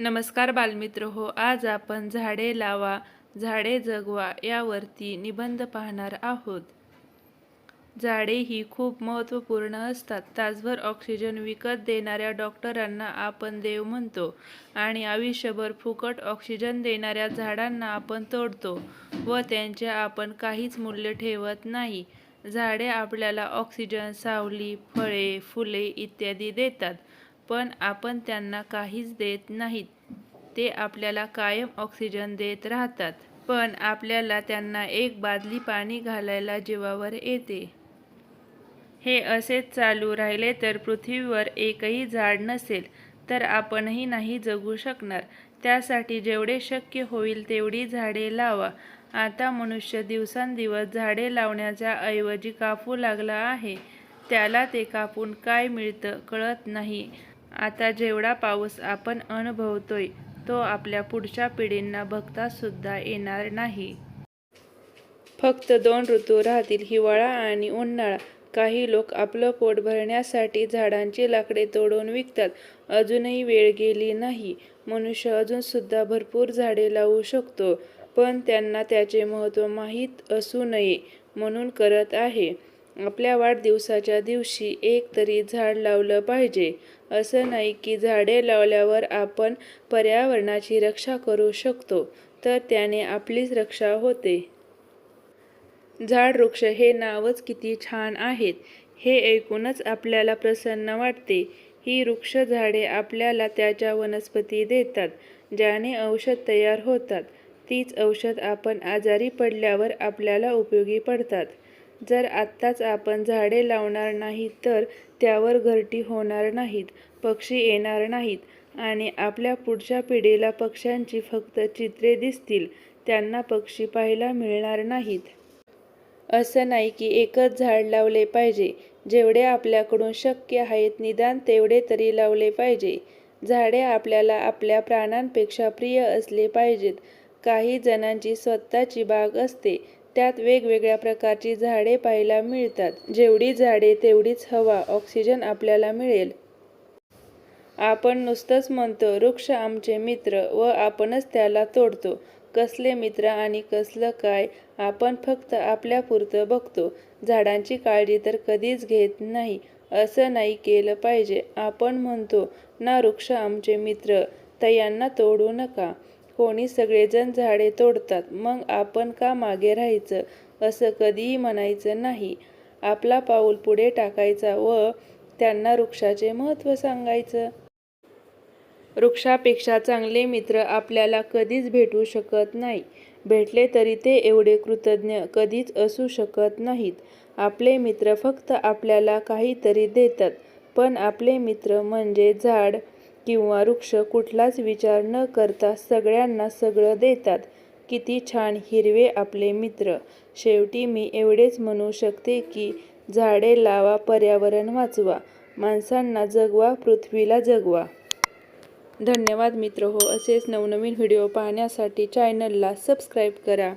नमस्कार बालमित्र हो आज आपण झाडे लावा झाडे जगवा यावरती निबंध पाहणार आहोत. झाडे ही खूप महत्त्वपूर्ण असतात. तासभर ऑक्सिजन विकत देणाऱ्या डॉक्टरांना आपण देव म्हणतो आणि आयुष्यभर फुकट ऑक्सिजन देणाऱ्या झाडांना आपण तोडतो व त्यांचे आपण काहीच मूल्य ठेवत नाही. झाडे आपल्याला ऑक्सिजन सावली फळे फुले इत्यादी देतात. पण आपण त्यांना काहीच देत नाहीत. ते आपल्याला कायम ऑक्सिजन देत राहतात. पण आपल्याला त्यांना एक बादली पाणी घालायला जीवावर येते. हे असेच चालू राहिले तर पृथ्वीवर एकही झाड नसेल तर आपणही नाही जगू शकणार. त्यासाठी जेवढे शक्य होईल तेवढी झाडे लावा. आता मनुष्य दिवसांदिवस झाडे लावण्याच्या ऐवजी कापू लागला आहे. त्याला ते कापून काय मिळतं कळत नाही. आता जेवढा पाऊस आपण अनुभवतोय तो आपल्या पुढच्या पिढींना बघता सुद्धा येणार नाही. फक्त दोन ऋतू राहतील हिवाळा आणि उन्हाळा. काही लोक आपलं पोट भरण्यासाठी झाडांची लाकडे तोडून विकतात. अजूनही वेळ गेली नाही. मनुष्य अजून सुद्धा भरपूर झाडे लावू शकतो पण त्यांना त्याचे महत्त्व माहीत असू नये म्हणून करत आहे. आपल्या वाढदिवसाच्या दिवशी एक तरी झाड लावलं पाहिजे. असं नाही की झाडे लावल्यावर आपण पर्यावरणाची रक्षा करू शकतो तर त्याने आपलीच रक्षा होते. झाड वृक्ष हे नावच किती छान आहेत हे ऐकूनच आपल्याला प्रसन्न वाटते. ही वृक्ष झाडे आपल्याला त्याच्या वनस्पती देतात ज्याने औषध तयार होतात. तीच औषध आपण आजारी पडल्यावर आपल्याला उपयोगी पडतात. जर आत्ताच आपण झाडे लावणार नाही तर त्यावर घरटी होणार नाहीत पक्षी येणार नाहीत आणि आपल्या पुढच्या पिढीला पक्ष्यांची फक्त चित्रे दिसतील त्यांना पक्षी पाहायला मिळणार नाहीत. असं नाही की एकच झाड लावले पाहिजे. जेवढे आपल्याकडून शक्य आहेत निदान तेवढे तरी लावले पाहिजे. झाडे आपल्याला आपल्या प्राणांपेक्षा प्रिय असले पाहिजेत. काही जणांची स्वतःची बाग असते. त्यात वेगवेगळ्या प्रकारची झाडे पाहायला मिळतात. जेवढी झाडे तेवढीच हवा ऑक्सिजन आपल्याला मिळेल. आपण नुसतंच म्हणतो वृक्ष आमचे मित्र व आपणच त्याला तोडतो. कसले मित्र आणि कसलं काय आपण फक्त आपल्यापुरतं बघतो. झाडांची काळजी तर कधीच घेत नाही. असं नाही केलं पाहिजे. आपण म्हणतो ना वृक्ष आमचे मित्र तयांना तोडू नका. कोणी सगळेजण झाडे तोडतात. मग आपण का मागे राहायचं? असं कधीही म्हणायचं नाही. आपला पाऊल पुढे टाकायचा व त्यांना वृक्षाचे महत्त्व सांगायचं. वृक्षापेक्षा चांगले मित्र आपल्याला कधीच भेटू शकत नाही. भेटले तरी ते एवढे कृतज्ञ कधीच असू शकत नाहीत. आपले मित्र फक्त आपल्याला काहीतरी देतात. पण आपले मित्र म्हणजे झाड. किंवा वृक्ष कुठलाच विचार न करता सगळ्यांना सगळं देतात. किती छान हिरवे आपले मित्र. शेवटी मी एवढेच म्हणू शकते की झाडे लावा पर्यावरण वाचवा. माणसांना जगवा पृथ्वीला जगवा. धन्यवाद मित्र. हो असेच नवनवीन व्हिडिओ पाहण्यासाठी चॅनलला सबस्क्राईब करा.